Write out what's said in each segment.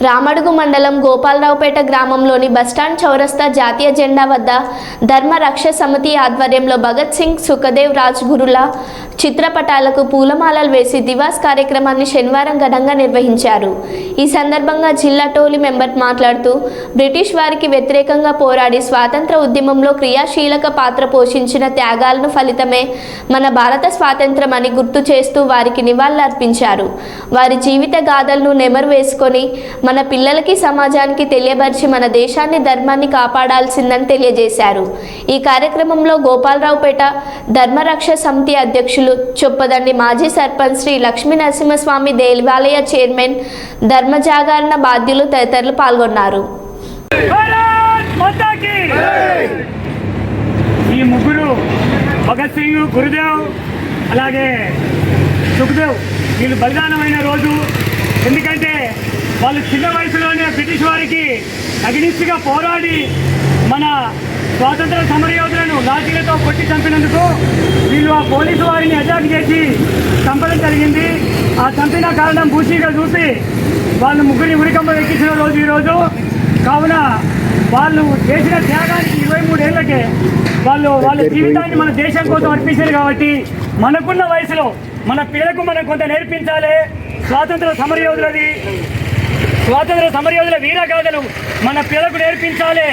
రామడుగు మండలం గోపాలరావుపేట గ్రామంలోని బస్టాండ్ చౌరస్తా జాతీయ జెండా వద్ద ధర్మ రక్ష సమితి ఆధ్వర్యంలో భగత్ సింగ్ సుఖదేవ్ రాజ్గురుల చిత్రపటాలకు పూలమాలలు వేసి దివాస్ కార్యక్రమాన్ని శనివారం ఘనంగా నిర్వహించారు. ఈ సందర్భంగా జిల్లా టోలీ మెంబర్ మాట్లాడుతూ బ్రిటిష్ వారికి వ్యతిరేకంగా పోరాడి స్వాతంత్ర ఉద్యమంలో క్రియాశీలక పాత్ర పోషించిన త్యాగాలను ఫలితమే మన భారత స్వాతంత్రం అని గుర్తు చేస్తూ వారికి నివాళులర్పించారు. వారి జీవిత గాథలను నెమరు వేసుకొని మన పిల్లలకి సమాజానికి తెలియపరిచి మన దేశాన్ని ధర్మాన్ని కాపాడాల్సిందని తెలియజేశారు. ఈ కార్యక్రమంలో గోపాలరావుపేట ధర్మరక్ష సమితి అధ్యక్షులు చొప్పదండి. మాజీ సర్పంచ్ శ్రీ లక్ష్మీ నరసింహస్వామి దేవాలయ చైర్మన్ ధర్మ జాగరణ బాధ్యులు తదితరులు పాల్గొన్నారు. ఈ ముగ్గురు భగత్ సింగ్ గురుదేవ్ అలాగే సుఖదేవ్ వీళ్ళు బలిదానమైన రోజు. ఎందుకంటే వాళ్ళు చిన్న వయసులోనే బ్రిటిష్ వారికి అగ్నిస్ట్గా పోరాడి మన స్వాతంత్ర సమరయోధులను లాఠీలతో కొట్టి చంపినందుకు వీళ్ళు ఆ పోలీసు వారిని అటాక్ చేసి చంపడం జరిగింది. ఆ చంపిన కారణం బూసీగా చూసి వాళ్ళు ముగ్గురిని ఉరికంప ఎక్కించిన రోజు ఈరోజు కావున వాళ్ళు చేసిన త్యాగానికి ఇరవై మూడేళ్ళకే వాళ్ళు వాళ్ళ జీవితాన్ని మన దేశం కోసం అర్పించారు కాబట్టి మనకున్న వయసులో మన పిల్లలకు మనం కొంత నేర్పించాలి. స్వాతంత్ర సమరయోధులది. స్వాతంత్ర సమరయోధుల వీరగాథలు మన పిల్లలకు నేర్పించాలి.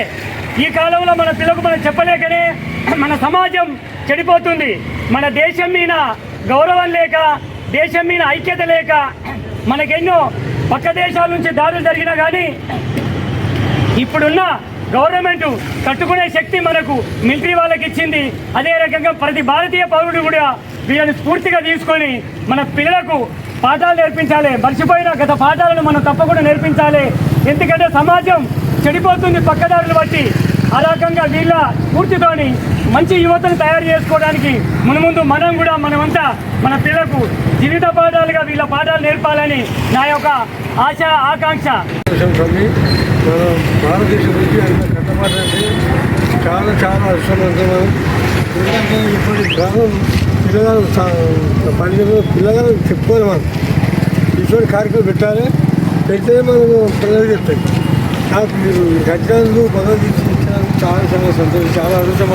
ఈ కాలంలో మన పిల్లకు మనం చెప్పలేకనే మన సమాజం చెడిపోతుంది. మన దేశం మీద గౌరవం లేక దేశం మీద ఐక్యత లేక మనకెన్నో పక్క దేశాల నుంచి దాడులు జరిగినా కానీ ఇప్పుడున్న గవర్నమెంట్ తట్టుకునే శక్తి మనకు మిలిటరీ వాళ్ళకి ఇచ్చింది అదే రకంగా ప్రతి భారతీయ పౌరుడు కూడా వీళ్ళని స్ఫూర్తిగా తీసుకొని మన పిల్లలకు పాఠాలు నేర్పించాలి. మర్చిపోయిన గత పాఠాలను మనం తప్పకుండా నేర్పించాలి. ఎందుకంటే సమాజం చెడిపోతుంది పక్కదారులు బట్టి. ఆ రకంగా వీళ్ళ స్ఫూర్తితోని మంచి యువతను తయారు చేసుకోవడానికి మన ముందు మనం కూడా మనమంతా మన పిల్లలకు జీవిత పాఠాలుగా వీళ్ళ పాఠాలు నేర్పాలని నా యొక్క ఆశ ఆకాంక్ష. భారతదేశం గురించి చాలా చాలా అసలు ఎందుకంటే ఇప్పుడు గ్రామం పిల్లగారు పల్లెలు పిల్లగారు చెప్పుకోవాలి మనం. ఇటువంటి కార్యక్రమం పెట్టాలి. పెడితే మనం పిల్లలు చెప్తాయి నాకు మీరు గడ్డలు భగవద్గీత ఇచ్చినందుకు చాలా చాలా సంతోషం చాలా అదృష్టం